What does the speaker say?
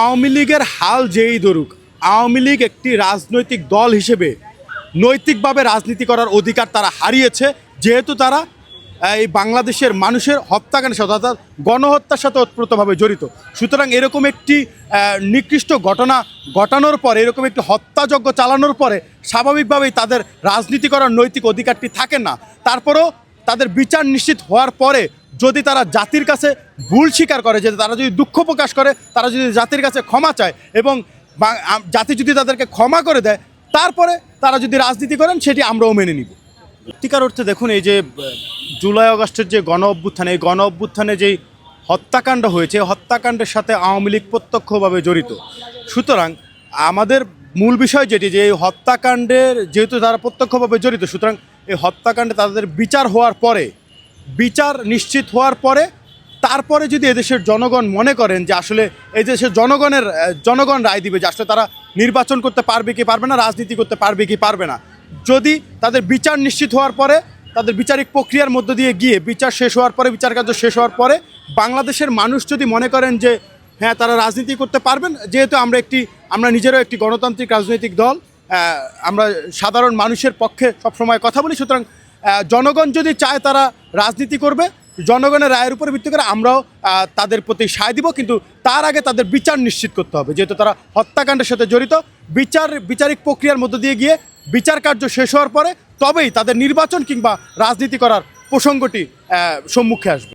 আওয়ামী লীগের হাল যেই ধরুক, আওয়ামী লীগ একটি রাজনৈতিক দল হিসেবে নৈতিকভাবে রাজনীতি করার অধিকার তারা হারিয়েছে, যেহেতু তারা এই বাংলাদেশের মানুষের হত্যাকাণ্ডের সাথে অর্থাৎ গণহত্যার সাথে ওতপ্রোতভাবে জড়িত। সুতরাং এরকম একটি নিকৃষ্ট ঘটনা ঘটানোর পরে, এরকম একটি হত্যাযজ্ঞ চালানোর পরে স্বাভাবিকভাবেই তাদের রাজনীতি করার নৈতিক অধিকারটি থাকে না। তারপরেও তাদের বিচার নিশ্চিত হওয়ার পরে যদি তারা জাতির কাছে ভুল স্বীকার করে যে তারা যদি দুঃখ প্রকাশ করে, তারা যদি জাতির কাছে ক্ষমা চায় এবং জাতি যদি তাদেরকে ক্ষমা করে দেয়, তারপরে তারা যদি রাজনীতি করেন, সেটি আমরাও মেনে নিব। সত্যিকার অর্থে দেখুন, এই যে জুলাই আগস্টের যে গণ অভ্যুত্থানে, এই গণ অভ্যুত্থানে যেই হত্যাকাণ্ড হয়েছে হত্যাকাণ্ডের সাথে আওয়ামী লীগ প্রত্যক্ষভাবে জড়িত। সুতরাং আমাদের মূল বিষয় যেটি, যে এই হত্যাকাণ্ডের যেহেতু তারা প্রত্যক্ষভাবে জড়িত, সুতরাং এই হত্যাকাণ্ডে তাদের বিচার হওয়ার পরে বিচার নিশ্চিত হওয়ার পরে তারপরে যদি এদেশের জনগণ মনে করেন যে আসলে এই দেশের জনগণের জনগণ রায় দিবে যে আসলে তারা নির্বাচন করতে পারবে কি পারবে না, রাজনীতি করতে পারবে কি পারবে না, যদি তাদের বিচার নিশ্চিত হওয়ার পরে, তাদের বিচারিক প্রক্রিয়ার মধ্য দিয়ে গিয়ে বিচার শেষ হওয়ার পরে, বিচার কার্য শেষ হওয়ার পরে বাংলাদেশের মানুষ যদি মনে করেন যে হ্যাঁ তারা রাজনীতি করতে পারবেন, যেহেতু আমরা একটি, আমরা নিজেরও একটি গণতান্ত্রিক রাজনৈতিক দল আমরা সাধারণ মানুষের পক্ষে সবসময় কথা বলি, সুতরাং জনগণ যদি চায় তারা রাজনীতি করবে, জনগণের রায়ের উপর ভিত্তি করে আমরাও তাদের প্রতি সায় দিব, কিন্তু তার আগে তাদের বিচার নিশ্চিত করতে হবে। যেহেতু তারা হত্যাকাণ্ডের সাথে জড়িত, বিচার, বিচারিক প্রক্রিয়ার মধ্য দিয়ে গিয়ে বিচার কার্য শেষ হওয়ার পরে তবেই তাদের নির্বাচন কিংবা রাজনীতি করার প্রসঙ্গটি সম্মুখে আসবে।